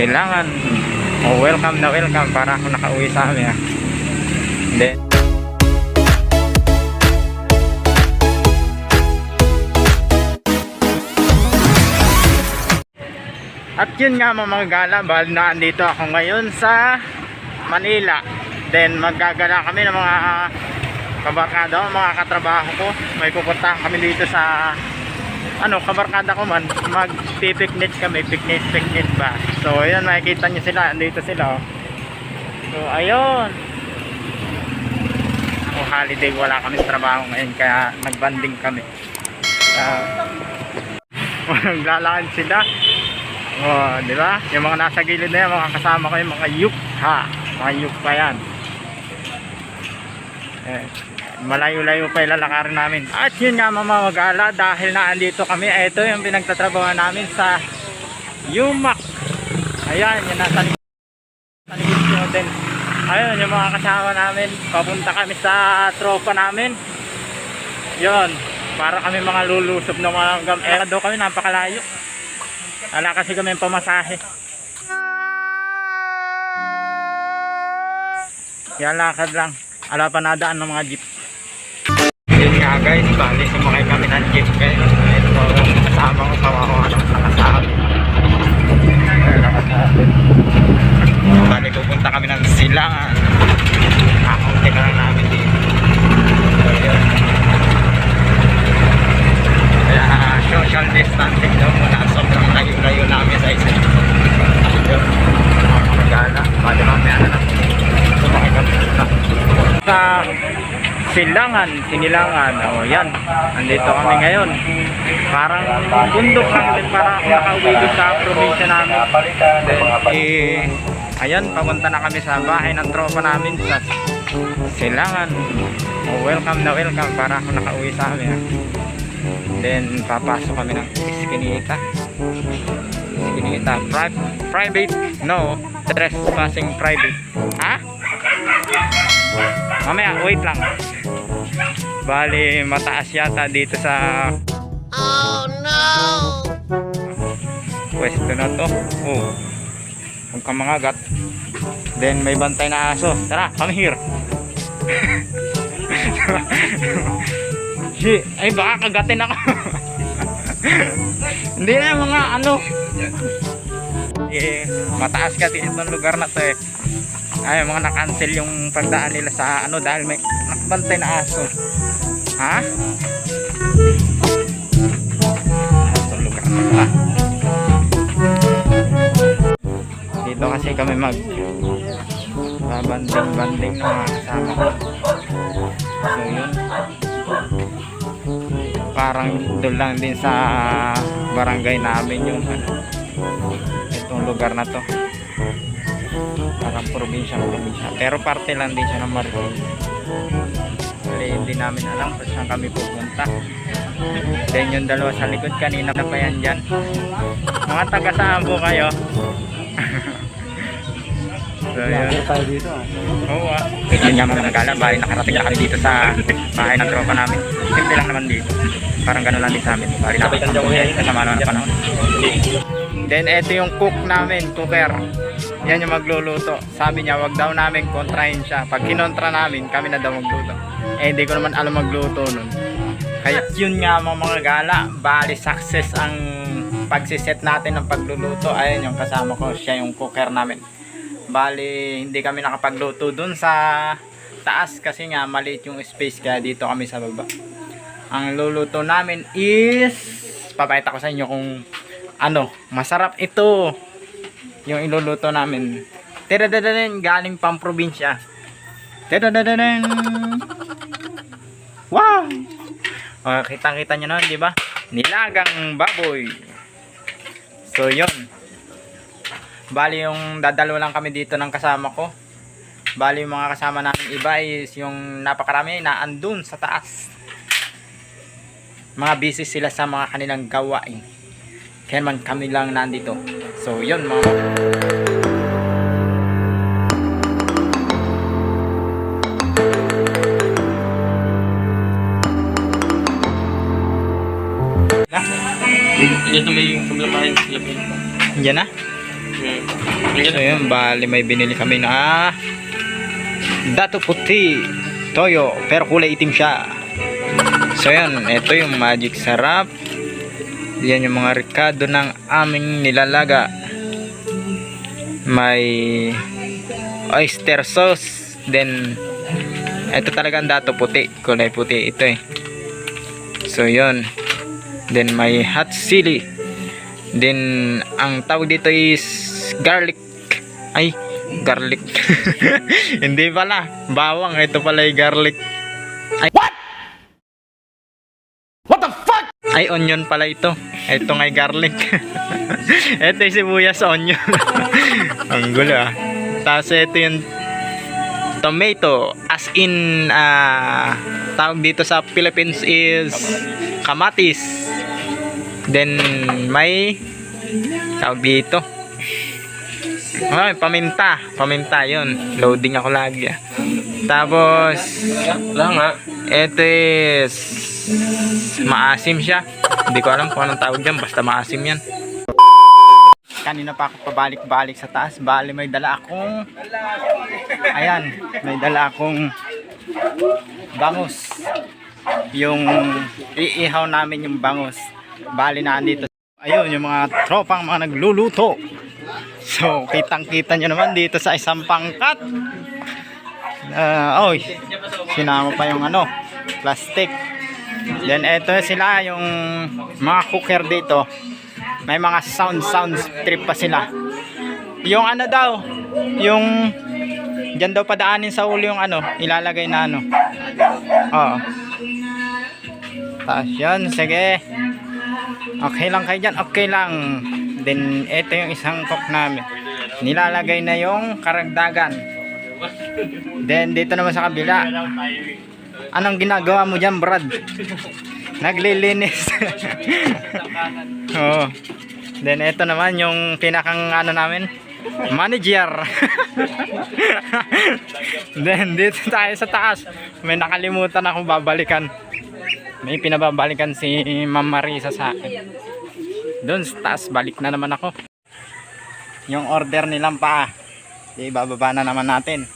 Silangan. Oh, welcome na welcome para ako nakauwi sa amin. ah. Then, At yun nga mga gala, bali na andito ako ngayon sa Manila. Then maggagala kami ng mga kabarkada, mga katrabaho ko. May pupuntahan kami dito sa ano, kabarkada ko man. Magpipiknik kami, picnic, picnic ba. So ayun, makikita nyo sila, andito sila. oh. So ayun. Ako holiday, wala kami sa trabaho ngayon kaya nagbanding kami. Uh, Naglalakad sila. Oh, di ba? Yung mga nasa gilid na yan, mga kasama ko yung mga yuk ha. Mga yuk pa yan. Eh, malayo-layo pa ilalakarin namin. At yun nga mga magala dahil naandito kami. Ito yung pinagtatrabaho namin sa Yumak. Ayan, yung nasa nyo din. Ayun, yung mga kasama namin. Papunta kami sa tropa namin. Yun, para kami mga lulusob ng mga gam. Eh, daw kami napakalayo. Wala kasi kami pamasahe. Yan lakad lang. Ala pa nadaan ng mga jeep. Yun nga guys, bali sumakay kami ng jeep kayo. Ito, kasama ko kawawa ng nakasabi. Ayun, lakad natin. Bali pupunta kami ng silangan. Kakunti ka lang namin dito. So, yun. Kaya social distancing daw muna sobrang layo-layo namin sa isa. Yun, mga kamagana. Bali mamaya na lang. Sumakay kami sa Silangan, Sinilangan. O yan, andito kami ngayon. Parang bundok lang din para nakauwi doon sa probinsya namin. Then, eh, ayan, papunta na kami sa bahay ng tropa namin sa Silangan. O, welcome na welcome para ako nakauwi sa amin. ah. Then papasok kami ng Eskinita. Eskinita. Pri- private? No. Trespassing private. Ha? Mamaya, wait lang. Bali, mataas yata dito sa Oh no! pwesto na to. Oh. Huwag kang mangagat. Then may bantay na aso. Tara, come here. Shit, ay baka kagatin ako. Hindi na mga ano. Eh, mataas kasi itong lugar na to eh. Ay, mga na-cancel yung pagdaan nila sa ano dahil may nakabantay na aso. Ha? Na to ah. Dito kasi kami mag babanding-banding ng mga kasama ko. So yun. Parang doon lang din sa barangay namin yung ano, itong lugar na to. Parang probinsya probinsya. Pero parte lang din siya ng Marikina. Hindi namin alam kung saan kami pupunta. Then yung dalawa sa likod kanina na pa yan dyan. Mga taga saan po kayo? so, yun. tayo dito ah. Oo ah. Yun nga mga nagala, bali nakarating na kami dito sa bahay ng tropa namin. Simple lang naman dito. Parang gano'n lang din sa amin. Bali nakarating Yan yung magluluto. Sabi niya, wag daw namin kontrahin siya. Pag kinontra namin, kami na daw magluto. Eh, hindi ko naman alam magluto nun. Kaya yun nga mga mga gala, bali success ang pagsiset natin ng pagluluto. Ayun yung kasama ko, siya yung cooker namin. Bali, hindi kami nakapagluto dun sa taas kasi nga maliit yung space kaya dito kami sa baba. Ang luluto namin is papakita ko sa inyo kung ano, masarap ito. Yung iluluto namin. Tadadadadan, galing pang probinsya. Tadadadadan. Wow! Oh, kitang-kita nyo na, di ba? Nilagang baboy. So, yun. Bali yung dadalo lang kami dito ng kasama ko. Bali yung mga kasama namin iba is yung napakarami na andun sa taas. Mga busy sila sa mga kanilang gawain. Kaya man kami lang nandito. So yun mga Dito may kumilamahin sila pinto. Yan na. So yun, bali may binili kami na Dato Puti Toyo, pero kulay itim siya. So yun, ito yung magic sarap. Yan yung mga ricado ng aming nilalaga. May oyster sauce. Then, ito talagang dato puti. Kulay puti ito eh. So yun. Then may hot chili. Then, ang tawag dito is garlic. Ay, garlic. Hindi pala. Bawang. Ito pala yung garlic. Ay? What Ay, onion pala ito. Ito ngay garlic. ito yung sibuyas onion. ang gulo ah. Tapos ito yung tomato. As in, ah, tawag dito sa Philippines is kamatis. Then, may tawag dito. Ay, paminta. Paminta yun. Loading ako lagi ah. Tapos, Wala nga. ito is maasim siya. Hindi ko alam kung anong tawag dyan. Basta maasim yan. Kanina pa ako pabalik-balik sa taas. Bali may dala akong ayan. May dala akong bangus. Yung iihaw namin yung bangus. Bali na andito. Ayun yung mga tropang mga nagluluto. So, kitang-kita nyo naman dito sa isang pangkat. Ah, oy, sinama pa yung ano, plastic. Then eto sila yung mga cooker dito. May mga sound sound strip pa sila. Yung ano daw, yung diyan daw padaanin sa ulo yung ano, ilalagay na ano. Oo. Tapos yun, sige. Okay lang kayo dyan, okay lang. Then, ito yung isang cook namin. Nilalagay na yung karagdagan. Then, dito naman sa kabila. Anong ginagawa mo dyan, Brad? Naglilinis. Oo. Then, ito naman yung pinakang ano namin. Manager. Then, dito tayo sa taas. May nakalimutan akong babalikan. May pinababalikan si Ma'am Marisa sa akin. Doon sa taas, balik na naman ako. Yung order nilang pa. Di bababa na naman natin.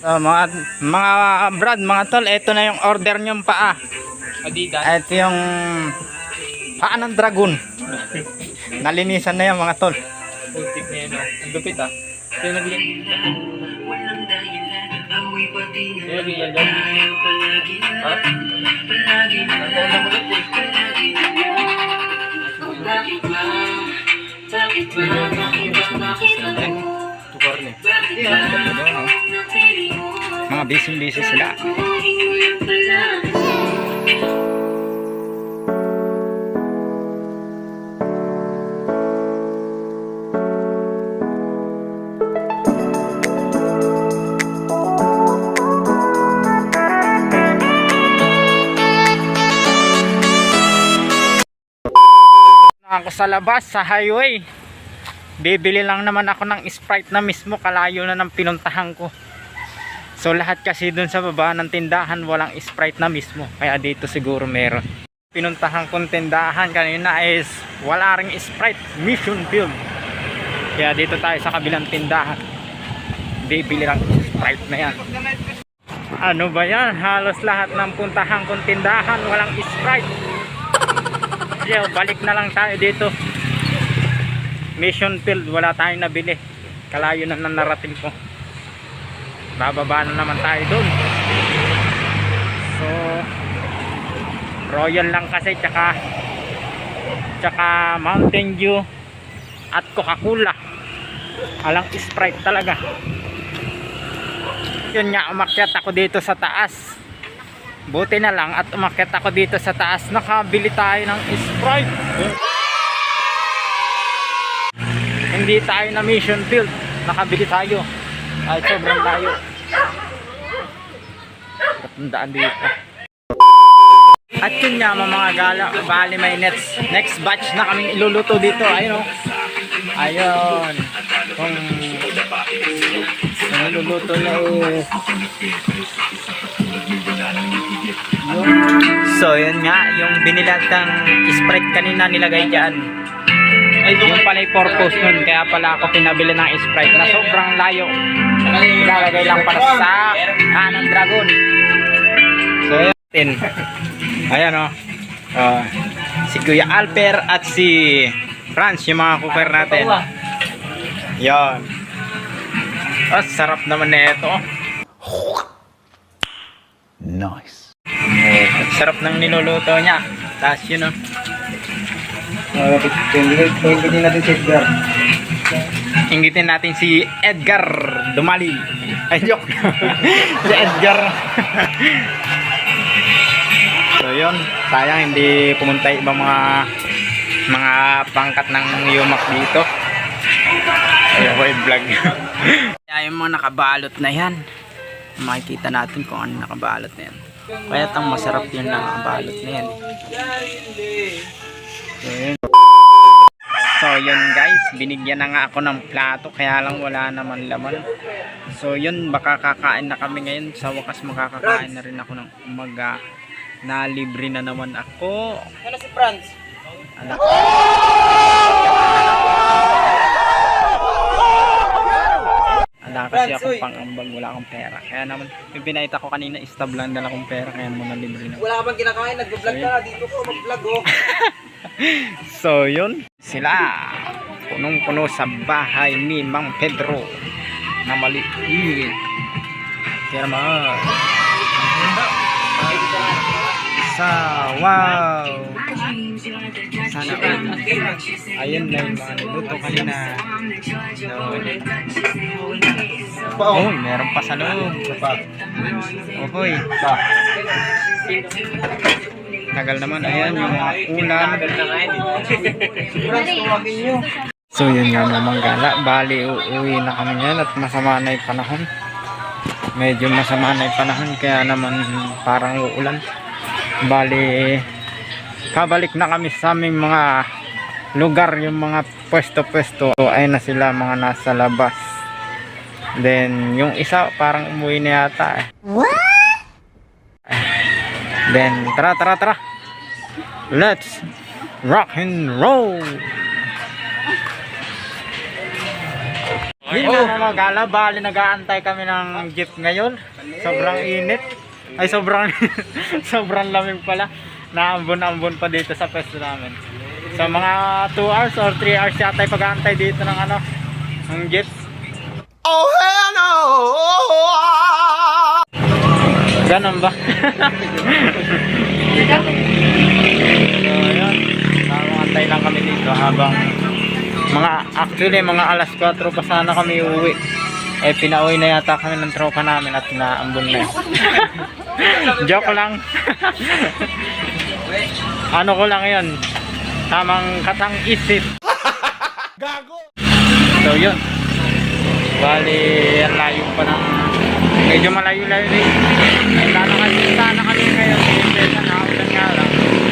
So, mga mga brad, mga tol, ito na yung order nyong paa. Adidas. Ito yung paa ng dragon. Nalinisan na yan mga tol. Putik na yun. ah. Ang Lupit ah. Ito yung nagli... Ito yung ganyan dyan. Ha? Ang taon na kulit eh. Tukar na eh. Mga busy-busy sila. ako sa labas sa highway bibili lang naman ako ng sprite na mismo kalayo na ng pinuntahan ko. So lahat kasi dun sa baba ng tindahan walang sprite na mismo. Kaya dito siguro meron. Pinuntahan kong tindahan kanina is wala ring sprite mission field. Kaya dito tayo sa kabilang tindahan. Bibili lang sprite na yan. Ano ba yan? Halos lahat ng puntahan kong tindahan walang sprite. Yo, balik na lang tayo dito. Mission field, wala tayong nabili. Kalayo na ng narating ko. Bababa na naman tayo doon. So, Royal lang kasi, tsaka, tsaka Mountain Dew at Coca-Cola. Alang Sprite talaga. Yun nga, umakyat ako dito sa taas. Buti na lang at umakyat ako dito sa taas. Nakabili tayo ng Sprite. Hindi tayo na mission field. Nakabili tayo. Ay, sobrang layo. Katandaan dito. At yun nga mga gala, bali may next, next batch na kaming iluluto dito. Ayun o. Ayun. Kung yung iluluto na is So, yun nga, yung binilatang Sprite kanina nilagay dyan. Yung pala yung purpose nun. Kaya pala ako pinabili ng Sprite na sobrang layo. Ilalagay lang pala sa Hanan Dragon. So, yun. Ayan o. Oh. si Kuya Alper at si Franz, yung mga cooker natin. Yan. Oh, sarap naman na ito. Nice. Oh, sarap ng niluluto niya. Tapos yun o. Pwede natin si Edgar. Ingitin natin si Edgar Dumali. Ay, joke. si Edgar. so, yun. Sayang hindi pumunta ibang mga mga pangkat ng yumak dito. Ayun ko i-vlog. Kaya yung mga nakabalot na yan. Makikita natin kung ano nakabalot na yan. Kaya tang masarap yung nakabalot na yan. So, yun. So yun guys, binigyan na nga ako ng plato kaya lang wala naman laman. So yun, baka kakain na kami ngayon. Sa wakas makakakain na rin ako ng umaga. Na libre na naman ako. Ano si Franz? Ala. Ala kasi ako pang ambag, wala akong pera. Kaya naman, yung pinahita ko kanina, istab lang dala kong pera. Kaya naman na libre na. Wala ka bang kinakain? Nag-vlog ka. Dito ko mag-vlog oh. So yun, sila punong-puno sa bahay ni Mang Pedro na maliit. Kaya naman. Sa wow. Sana all. Ayun na yung mga niluto kanina. So, oh, meron pa sa loob. Ohoy. Tagal naman. Ayan yung nyo. So yun nga mga manggala, bali uuwi na kami yan at masama na yung panahon. Medyo masama na yung panahon kaya naman parang uulan. Bali, kabalik na kami sa aming mga lugar, yung mga pwesto-pwesto. So ayun na sila mga nasa labas. Then yung isa parang umuwi na yata eh. Then tara tara tara. Let's rock and roll. Yun oh. mga gala, bali nag-aantay kami ng jeep ngayon. Sobrang init. Ay sobrang sobrang lamig pala. Naambon-ambon pa dito sa pwesto namin. So mga 2 hours or 3 hours yata pag-aantay dito ng ano, ng jeep. Oh, hell no! Ganon ba? so yun, namangantay lang kami dito habang mga actually mga alas 4 pa sana kami uuwi. Eh pinauwi na yata kami ng tropa namin at naambon na. Joke lang. ano ko lang yun. Tamang katang isip. Gago! So yun. Bali, ang layo pa ng medyo malayo-layo rin. Eh, lalakad din sana kami ngayon. Kasi na naulan nga lang.